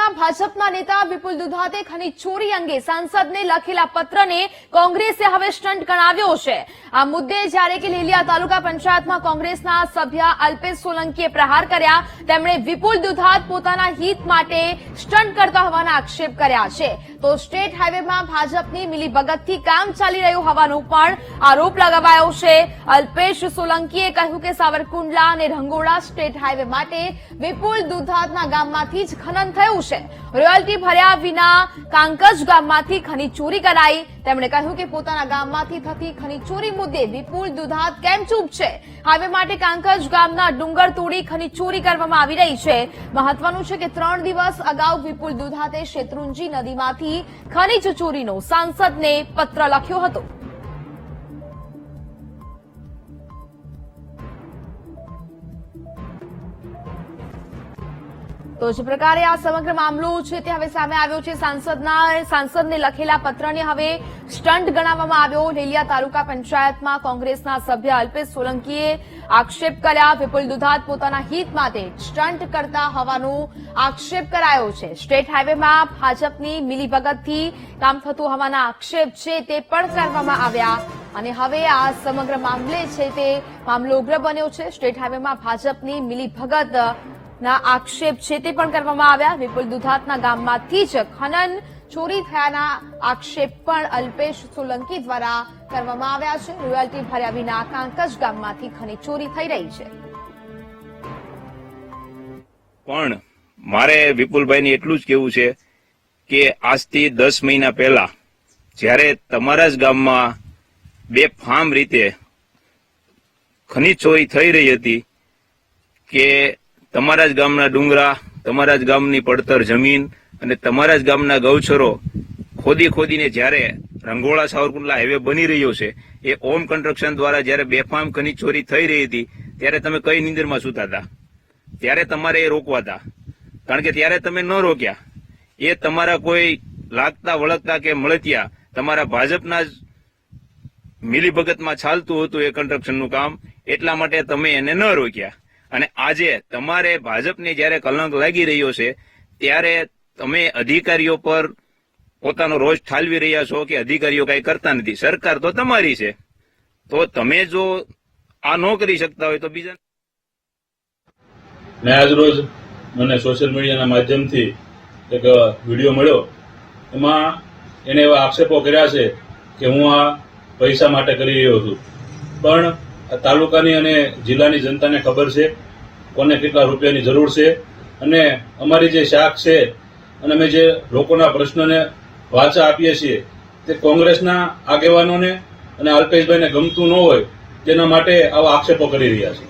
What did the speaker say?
હાઈવેમાં ભાજપના નેતા વિપુલ દુધાતે ખનીજ ચોરી અંગે સાંસદને લખેલા પત્રને કોંગ્રેસે હવે સ્ટન્ટ ગણાવ્યો છે. આ મુદ્દે જ્યારે કે લીલિયા તાલુકા પંચાયતમાં કોંગ્રેસના સભ્ય અલ્પેશ સોલંકીએ પ્રહાર કર્યા, તેમણે વિપુલ દુધાત પોતાના હિત માટે સ્ટન્ટ કરતા હોવાના આક્ષેપ કર્યા છે. તો સ્ટેટ હાઈવેમાં ભાજપની મિલીભગતથી કામ ચાલી રહ્યું હોવાનો પણ આરોપ લગાવાયો છે. અલ્પેશ સોલંકીએ કહ્યું કે સાવરકુંડલા અને રંગોળા સ્ટેટ હાઈવે માટે વિપુલ દુધાતના ગામમાંથી જ ખનન થયું છે. રોયલ્ટી ભર્યા વિના કાંકજ ગામમાંથી ખનીજ ચોરી કરાઈ. તેમણે કહ્યું કે પોતાના ગામમાંથી થતી ખનીજ ચોરી મુદ્દે વિપુલ દુધાત કેમ ચૂપ છે? હાઈવે માટે કાંકજ ગામના ડુંગર તોડી ખનીજ ચોરી કરવામાં આવી રહી છે. મહત્વનું છે કે ત્રણ દિવસ અગાઉ વિપુલ દુધાતે શેત્રુંજી નદીમાંથી ખનીજ ચોરીનો સાંસદને પત્ર લખ્યો હતો. તો જે પ્રકારે આ સમગ્ર મામલો છે તે હવે સામે આવ્યો છે. સાંસદના, સાંસદને લખેલા પત્રને હવે સ્ટન્ટ ગણાવવામાં આવ્યો. લીલિયા તાલુકા પંચાયતમાં કોંગ્રેસના સભ્ય અલ્પેશ સોલંકીએ આક્ષેપ કર્યા. વિપુલ દુધાત પોતાના હિત માટે સ્ટન્ટ કરતા હોવાનો આક્ષેપ કરાયો છે. સ્ટેટ હાઈવેમાં ભાજપની મિલીભગતથી કામ થતું હોવાના આક્ષેપ છે તે પણ કરવામાં આવ્યા. અને હવે આ સમગ્ર મામલે છે તે મામલો ઉગ્ર બન્યો છે. સ્ટેટ હાઈવેમાં ભાજપની મિલીભગત ના આક્ષેપ છે તે પણ કરવામાં આવ્યા. વિપુલ દુધાતના ગામમાંથી જ ખનન ચોરી થયાના આક્ષેપ પણ અલ્પેશ સોલંકી દ્વારા કરવામાં આવ્યા છે. રોયલ્ટી ભર્યા વિના કાંકજ ગામમાંથી ખનીજ ચોરી થઈ રહી છે. પણ મારે વિપુલભાઈને એટલું જ કેવું છે કે આજથી દસ મહિના પહેલા જ્યારે તમારા જ ગામમાં બે ફાર્મ રીતે ખનીજ ચોરી થઈ રહી હતી કે તમારા જ ગામના ડુંગરા, તમારા જ ગામની પડતર જમીન અને તમારા જ ગામના ગૌચરો ખોદી ખોદીને જ્યારે રંગોળા સાવરકુંડલા હાઈવે બની રહ્યો છે, એ ઓમ કન્સ્ટ્રક્શન દ્વારા જ્યારે બેફામ ખનીજ ચોરી થઈ રહી હતી, ત્યારે તમે કઈ નિંદરમાં સૂતા હતા? ત્યારે તમારે એ રોકવા હતા. કારણ કે ત્યારે તમે ન રોક્યા. એ તમારા કોઈ લાગતા વળગતા કે મળતિયા તમારા ભાજપના જ મિલીભગતમાં ચાલતું હતું એ કન્સ્ટ્રક્શનનું કામ. એટલા માટે તમે એને ન રોક્યા. અને આજે તમારે ભાજપને જ્યારે કલંક લાગી રહ્યો છે, ત્યારે તમે અધિકારીઓ પર પોતાનો રોજ ઠાલવી રહ્યા છો કે અધિકારીઓ કઈ કરતા નથી. સરકાર તો તમારી છે. તો તમે જો આ ન કરી શકતા હોય તો બીજા મેં આજ રોજ મને સોશિયલ મીડિયાના માધ્યમથી એક વીડિયો મળ્યો. એમાં એને એવા આક્ષેપો કર્યા છે કે હું આ પૈસા માટે કરી રહ્યો છું. પણ તાલુકાની અને જિલ્લાની જનતાને ખબર છે કોને કેટલા રૂપિયાની જરૂર છે. અને અમારી જે શાખ છે અને અમે જે લોકોના પ્રશ્નોને વાચા આપીએ છીએ તે કોંગ્રેસના આગેવાનોને અને અલ્પેશભાઈને ગમતું ન હોય તેના માટે આવા આક્ષેપો કરી રહ્યા છે.